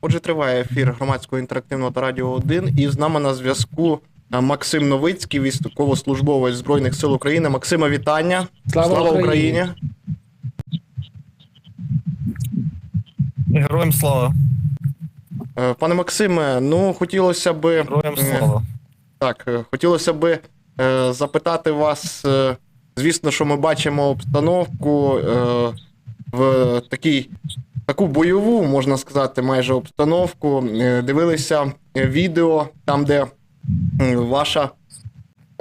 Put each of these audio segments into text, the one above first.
Отже, триває ефір громадського інтерактивного та радіо 1. І з нами на зв'язку е, Максим Новицький, військовослужбовець Збройних сил України. Максима, вітання. Слава Україні! Героям слава! Е, Пане Максиме, ну хотілося би Героям е, слава! Так, хотілося би е, запитати вас. е, звісно, що ми бачимо обстановку е, в такій, таку бойову, можна сказати, майже обстановку. Е, дивилися е, відео там, де ваша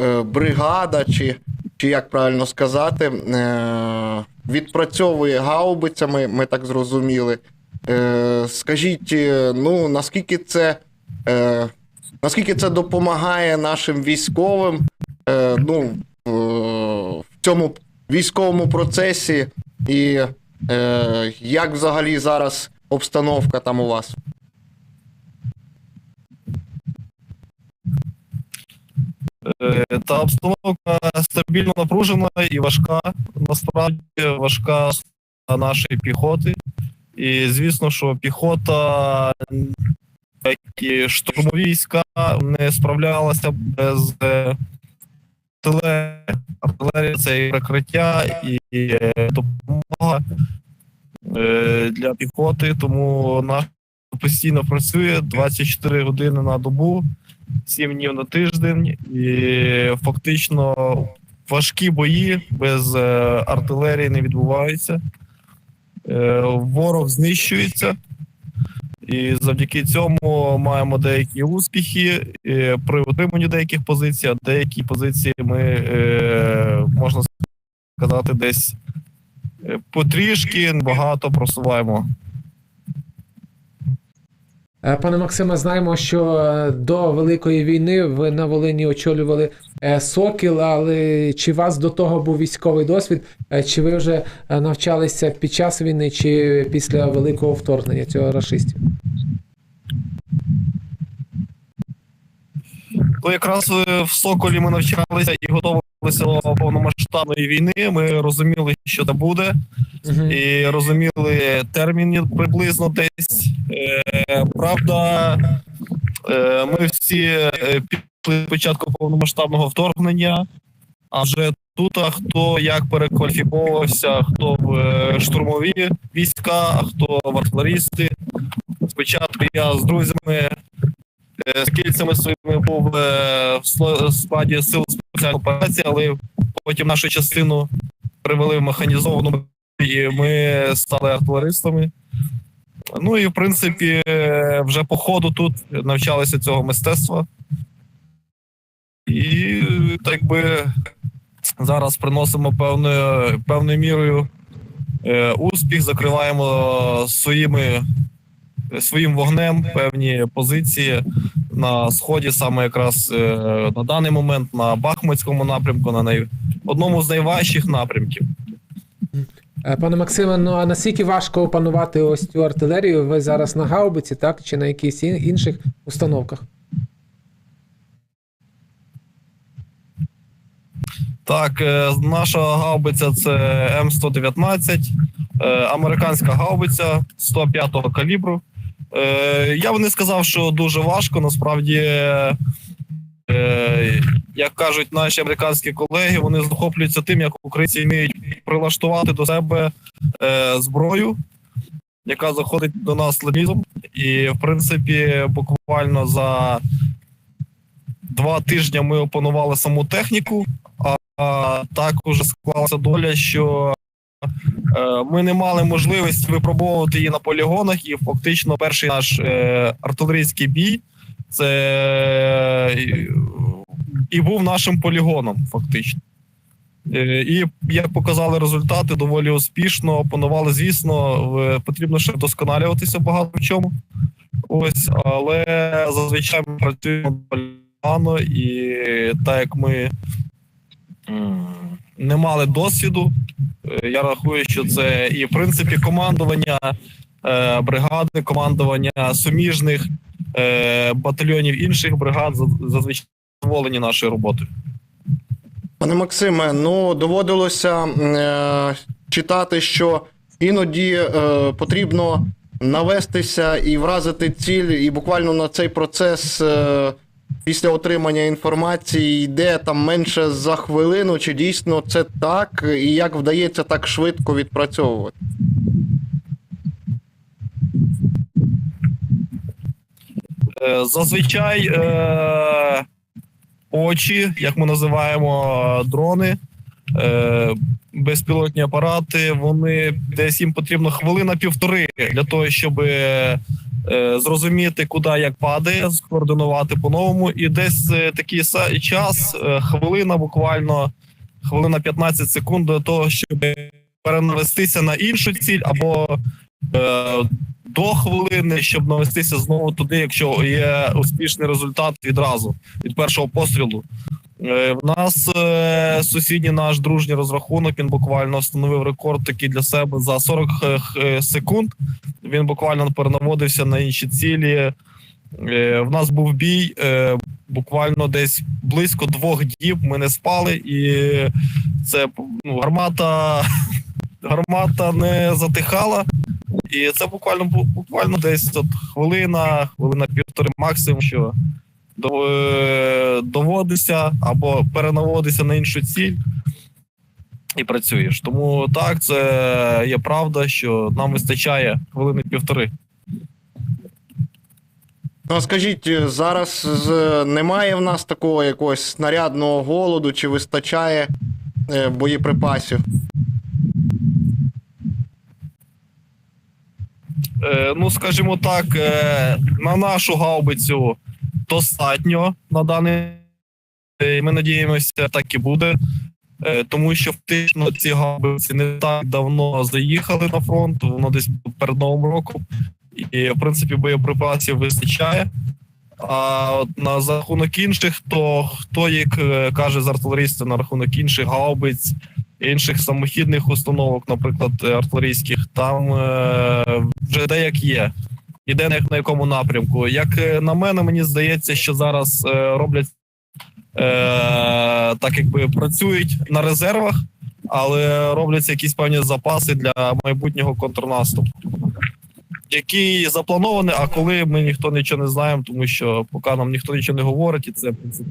е, бригада, чи, чи як правильно сказати, відпрацьовує гаубицями, ми так зрозуміли. Скажіть, ну наскільки це. Наскільки це допомагає нашим військовим ну, в цьому військовому процесі, і е, як взагалі зараз обстановка там у вас? Е, Та обстановка стабільно напружена і важка. Насправді важка нашої піхоти. І звісно, що піхота, як і штурмові війська, не справлялася без артилерії. Артилерія це і прикриття, і е, допомога е, для піхоти. Тому наш постійно працює 24 години на добу. 7 днів на тиждень, і фактично важкі бої без е, артилерії не відбуваються. Ворог знищується, і завдяки цьому маємо деякі успіхи е, при утриманні деяких позицій, а деякі позиції ми, е, можна сказати, десь е, потрішки багато просуваємо. Е, Пане Максиме, знаємо, що е, до Великої війни ви на Волині очолювали е, Сокіл, але чи у вас до того був військовий досвід? Чи ви вже навчалися під час війни, чи після великого вторгнення цього рашистів? То якраз в Соколі ми навчалися і готувалися до повномасштабної війни. Ми розуміли, що це буде, Мгм. і розуміли терміни приблизно десь. Е, правда, е, ми всі е, пішли спочатку повномасштабного вторгнення, а вже тут а хто як перекваліфіковувався, хто в е, штурмові війська, а хто в артилерісти. Спочатку я з друзями Е, з кільцями своїми був в складі сил спеціальної операції, але потім нашу частину привели в механізовану і ми стали артилеристами. Ну і в принципі, вже по ходу тут навчалися цього мистецтва. І так би зараз приносимо певною, певною мірою е, успіх, закриваємо своїми, своїм вогнем певні позиції на сході, саме якраз е, на даний момент на Бахмутському напрямку, на най... одному з найважчих напрямків. Е, Пане Максиме, ну а наскільки важко опанувати ось цю артилерію? Ви зараз на гаубиці, так? Чи на якихось інших установках? Так, е, наша гаубиця це М119, е, американська гаубиця 105-го калібру. Е, Я б не сказав, що дуже важко. Насправді, е, як кажуть наші американські колеги, вони захоплюються тим, як українці вміють прилаштувати до себе е, зброю, яка заходить до нас лобізом. І, в принципі, буквально за два тижні ми опанували саму техніку. А так уже склалася доля, що ми не мали можливості випробовувати її на полігонах, і фактично перший наш е, артилерійський бій це е, і був нашим полігоном, фактично. Е, І як показали результати, доволі успішно опанували. Звісно, потрібно ще вдосконалюватися багато в чому. Ось, але зазвичай ми працюємо погано, і так як ми не мали досвіду. Е, Я рахую, що це і в принципі командування е, бригади, командування суміжних е, батальйонів інших бригад зазвичай задоволені нашою роботою. Пане Максиме, ну доводилося е, читати, що іноді е, потрібно навестися і вразити ціль, і буквально на цей процес е, після отримання інформації йде там менше за хвилину, чи дійсно це так, і як вдається так швидко відпрацьовувати? Е, Зазвичай е, очі, як ми називаємо дрони, е, безпілотні апарати, вони десь їм потрібно хвилина-півтори для того, щоб е, зрозуміти, куди як падає, скоординувати по-новому. І десь е, такий час, е, хвилина, буквально хвилина 15 секунд до того, щоб перенавестися на іншу ціль або е, до хвилини, щоб навестися знову туди, якщо є успішний результат відразу від першого пострілу. Е, В нас е, сусідній наш дружній розрахунок. Він буквально встановив рекорд такий для себе за 40 х- х- секунд. Він буквально перенаводився на інші цілі. Е, В нас був бій е, буквально десь близько двох діб. Ми не спали, і це ну, гармата, гармата не затихала. І це буквально буквально десь от хвилина, хвилина півтори максимум, що е, доводишся або перенаводишся на іншу ціль і працюєш. Тому так, це є правда, що нам вистачає хвилини півтори. Ну, скажіть, е, зараз немає в нас такого якогось снарядного голоду, чи вистачає е, боєприпасів? Е, ну, скажімо так, е, на нашу гаубицю достатньо на даний. е, Ми надіємося, так і буде. Е, Тому що фактично ці гаубиці не так давно заїхали на фронт, воно десь перед новим роком. І, в принципі, боєприпасів вистачає. А от на рахунок інших, то хто як е, каже з артилерістів на рахунок інших гаубиць, інших самохідних установок, наприклад, артилерійських, там е, вже де як є. Іде на, якому напрямку. Як е, на мене, мені здається, що зараз е, роблять е, так, якби працюють на резервах, але робляться якісь певні запаси для майбутнього контрнаступу. Який запланований, а коли ми ніхто нічого не знаємо, тому що поки нам ніхто нічого не говорить, і це в принципі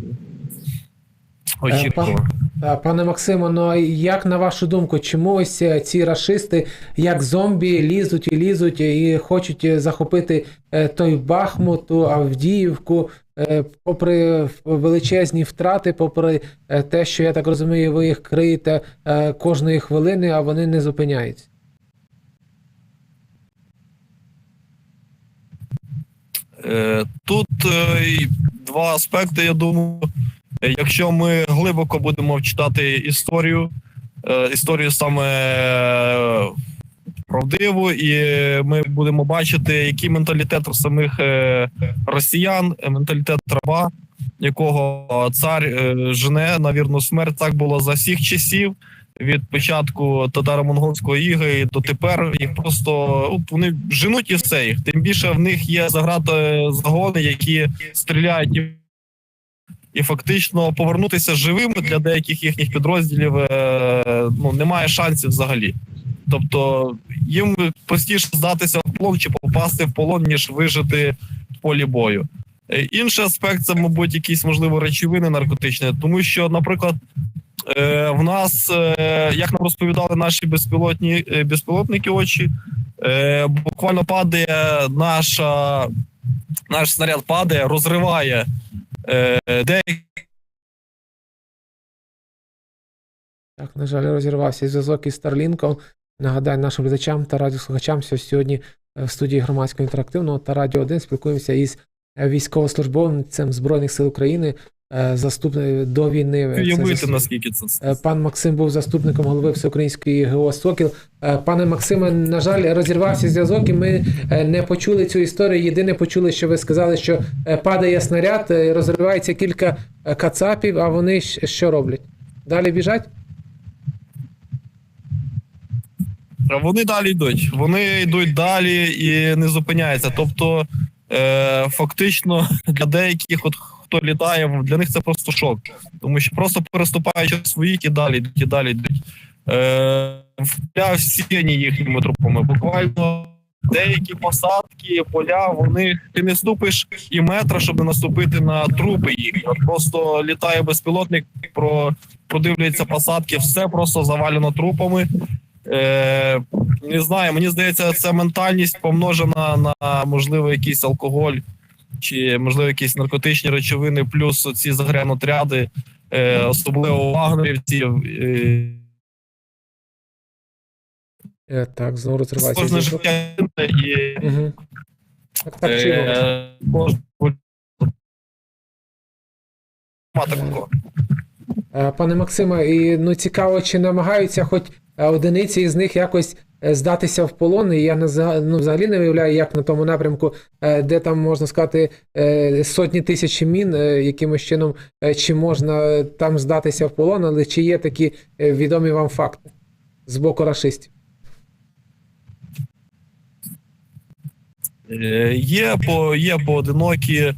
очікувано. Е, Пане Максимо, ну а як на вашу думку, чому ось е, ці рашисти, як зомбі, лізуть і лізуть і хочуть е, захопити е, той Бахмут, ту Авдіївку, е, попри величезні втрати, попри е, те, що я так розумію, ви їх криєте е, кожної хвилини, а вони не зупиняються? Е, Тут е, два аспекти. Я думаю, Е, якщо ми глибоко будемо читати історію, е, історію саме е, правдиву, і ми будемо бачити, який менталітет у самих е, росіян, менталітет раба, якого цар жене на вірну смерть. Так було за всіх часів. Від початку татаро-монгольського іги до тепер їх просто вони женуть і все їх. Тим більше в них є заграти загони, які стріляють і, фактично повернутися живими для деяких їхніх підрозділів е, ну немає шансів взагалі. Тобто їм простіше здатися в полон чи попасти в полон, ніж вижити в полі бою. Е, Інший аспект це, мабуть, якісь можливо речовини наркотичні, тому що, наприклад, е, в нас, як нам розповідали наші безпілотні безпілотники очі, буквально падає наша, наш снаряд падає, розриває деякі Так, на жаль, розірвався зв'язок із Старлінком. Нагадаю нашим глядачам та радіослухачам, що сьогодні е, в студії громадського інтерактивного та Радіо 1 спілкуємося із е, військовослужбовцем Збройних сил України, е, заступник до війни. е, це наскільки це Е, Пан Максим був заступником голови Всеукраїнської ГО Сокіл. Е, Пане Максиме, на жаль, розірвався зв'язок, і ми е, не почули цю історію. Єдине почули, що ви сказали, що е, падає снаряд, е, розривається кілька е, кацапів, а вони що роблять? Далі біжать? Вони далі йдуть. Вони йдуть далі і не зупиняються. Тобто, е, фактично, для деяких, от хто літає, для них це просто шок. Тому що просто переступаючи своїх і далі йдуть. Е, впля всіяні їхніми трупами. Буквально деякі посадки, поля, вони ти не ступиш і метра, щоб не наступити на трупи їх. Просто літає безпілотник, про продивлюється посадки, все просто завалено трупами. Е, не знаю, мені здається, це ментальність помножена на можливо якийсь алкоголь чи можливо якісь наркотичні речовини, плюс ці загранотряди, е, особливо вагнерівців. Е, Е, Так, знову розривається. кожне зв'язок. життя і Мгм. Так, е, Нема такого. Е, Пане Максиме, і ну цікаво, чи намагаються хоч е, одиниці із них якось здатися в полон. І я ну, взагалі не виявляю, як на тому напрямку, е, де там можна сказати е, сотні тисяч мін, е, якимось чином, е, чи можна там здатися в полон, але чи є такі е, відомі вам факти з боку рашистів? Е, Є по є поодинокі, е,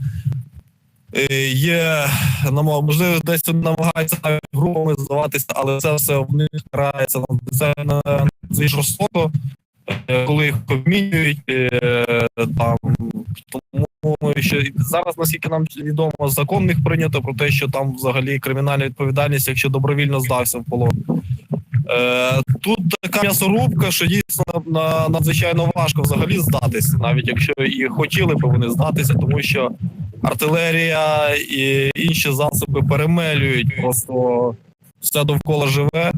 є намо- можливо, десь намагаються групами здаватися, але це все в них грається це на жорстоко, е, коли їх обмінюють. е, Там тому що зараз, наскільки нам відомо, закон них прийнято про те, що там взагалі кримінальна відповідальність, якщо добровільно здався в полон. Е, Тут така м'ясорубка, що дійсно на, надзвичайно важко взагалі здатися, навіть якщо і хотіли б вони здатися, тому що артилерія і інші засоби перемелюють просто все довкола живе.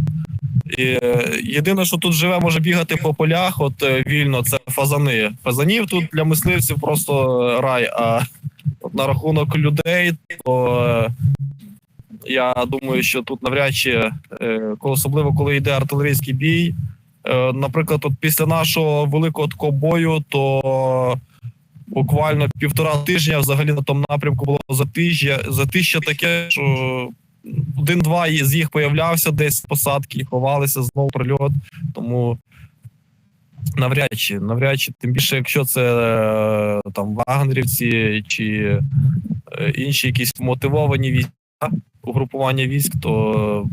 І е, єдине, що тут живе, може бігати по полях, от е, вільно, це фазани. Фазанів тут для мисливців просто рай. А от на рахунок людей, то е, я думаю, що тут навряд чи, е, особливо коли йде артилерійський бій. Е, Наприклад, от після нашого великого такого бою, то буквально півтора тижня взагалі на тому напрямку було затижжя, затища таке, що один-два з їх появлявся десь з посадки, ховалися знову прильот. Тому навряд чи, навряд чи, тим більше, якщо це е, там вагнерівці чи е, інші якісь мотивовані війська, угрупування військ, то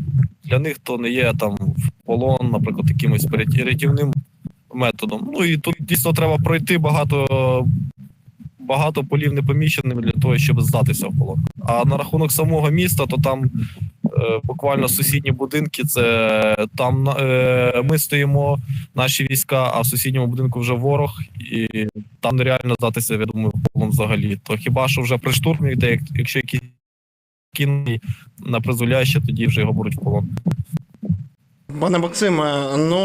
для них то не є там в полон, наприклад, якимось рятівним методом. Ну і тут дійсно треба пройти багато. Багато полів непоміченими для того, щоб здатися в полон. А на рахунок самого міста, то там е, буквально сусідні будинки. Це там е, ми стоїмо, наші війська, а в сусідньому будинку вже ворог, і там нереально здатися, я думаю, в полон взагалі. То хіба що вже при штурмі, де якщо якісь кинули на призволяще, тоді вже його беруть в полон. Пане Максиме, ну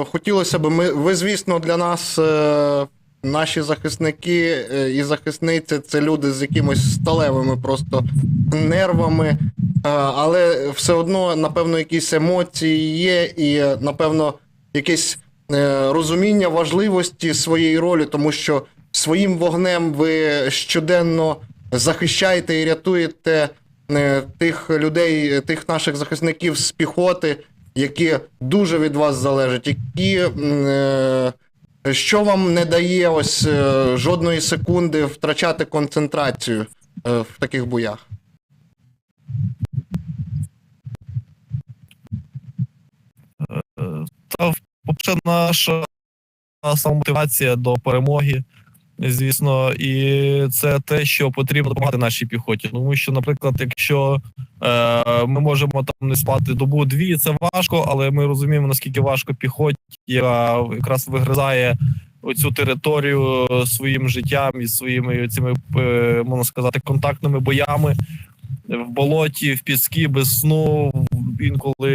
е, хотілося б, ми, ви, звісно, для нас, е, наші захисники е, і захисниці, це люди з якимось сталевими просто нервами, е, але все одно, напевно, якісь емоції є, і, напевно, якесь е, розуміння важливості своєї ролі, тому що своїм вогнем ви щоденно захищаєте і рятуєте тих людей, тих наших захисників з піхоти, які дуже від вас залежать, які що вам не дає ось е, жодної секунди втрачати концентрацію е, в таких боях? Та взагалі наша самомотивація до перемоги. Звісно, і це те, що потрібно допомагати нашій піхоті. Тому що, наприклад, якщо е, ми можемо там не спати добу дві, це важко, але ми розуміємо, наскільки важко піхоті, якраз вигризає оцю територію своїм життям і своїми цими, е, можна сказати, контактними боями в болоті, в піскі, без сну, інколи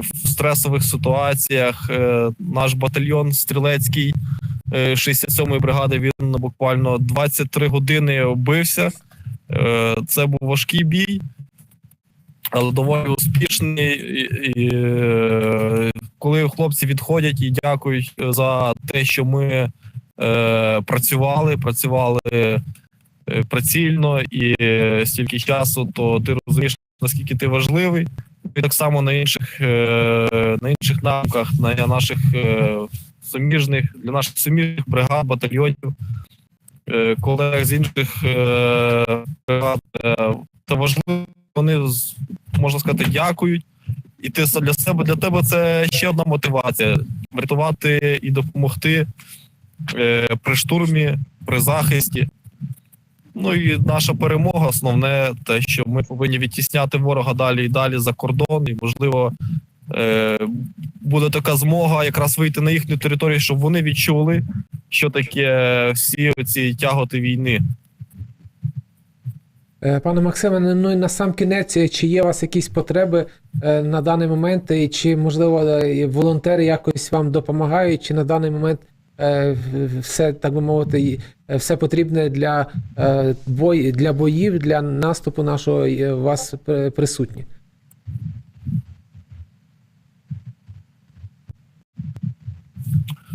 в стресових ситуаціях. Е, Наш батальйон стрілецький е, 67-ї бригади він буквально 23 години бився. Е, Це був важкий бій, але доволі успішний. І, і, е, коли хлопці відходять і дякують за те, що ми е, працювали, працювали е, прицільно і е, стільки часу, то ти розумієш, наскільки ти важливий. І так само на інших е, на інших напрямках, на наших е, суміжних для наших суміжних бригад, батальйонів, е, колег з інших е, бригад. Е, Це важливо. Вони можна сказати, дякують. І ти для себе для тебе це ще одна мотивація врятувати і допомогти е, при штурмі, при захисті. Ну і наша перемога основне те, що ми повинні відтісняти ворога далі і далі за кордон, і можливо е, буде така змога якраз вийти на їхню територію, щоб вони відчули, що таке всі ці тяготи війни. Е, Пане Максиме, ну і на сам кінець, е, чи є у вас якісь потреби е, на даний момент, і чи можливо волонтери якось вам допомагають, чи на даний момент все так би мовити, все потрібне для бой для боїв, для наступу нашого у вас присутні?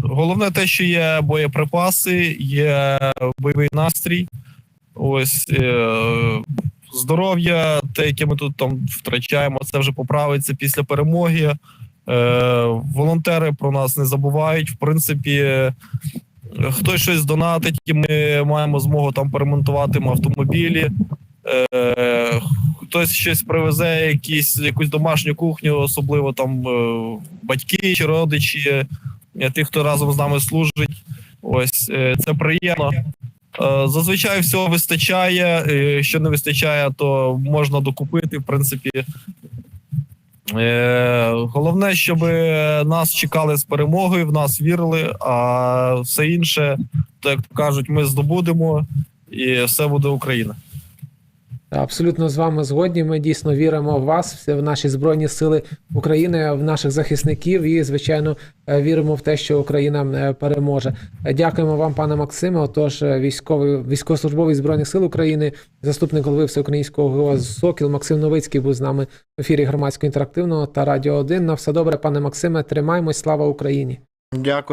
Головне те, що є боєприпаси, є бойовий настрій. Ось е, здоров'я, те, яке ми тут там втрачаємо, це вже поправиться після перемоги. Е, волонтери про нас не забувають. В принципі, е, хтось щось донатить, і ми маємо змогу там перемонтувати автомобілі. Е, хтось щось привезе, якісь, якусь домашню кухню, особливо там е, батьки чи родичі е, тих, хто разом з нами служить. Ось е, це приємно. Е, Зазвичай всього вистачає. е, Що не вистачає, то можна докупити. В принципі, Е, головне, щоб нас чекали з перемогою, в нас вірили, а все інше, то як кажуть, ми здобудемо, і все буде Україна. Абсолютно з вами згодні. Ми дійсно віримо в вас, в наші збройні сили України, в наших захисників і, звичайно, е, віримо в те, що Україна е, переможе. Дякуємо вам, пане Максиме. Отож, е, військовий військовослужбовий збройних сил України, заступник голови Всеукраїнського ГО Сокіл Максим Новицький був з нами в ефірі громадського інтерактивного та радіо 1. На все добре, пане Максиме. Тримаймось. Слава Україні! Дякую.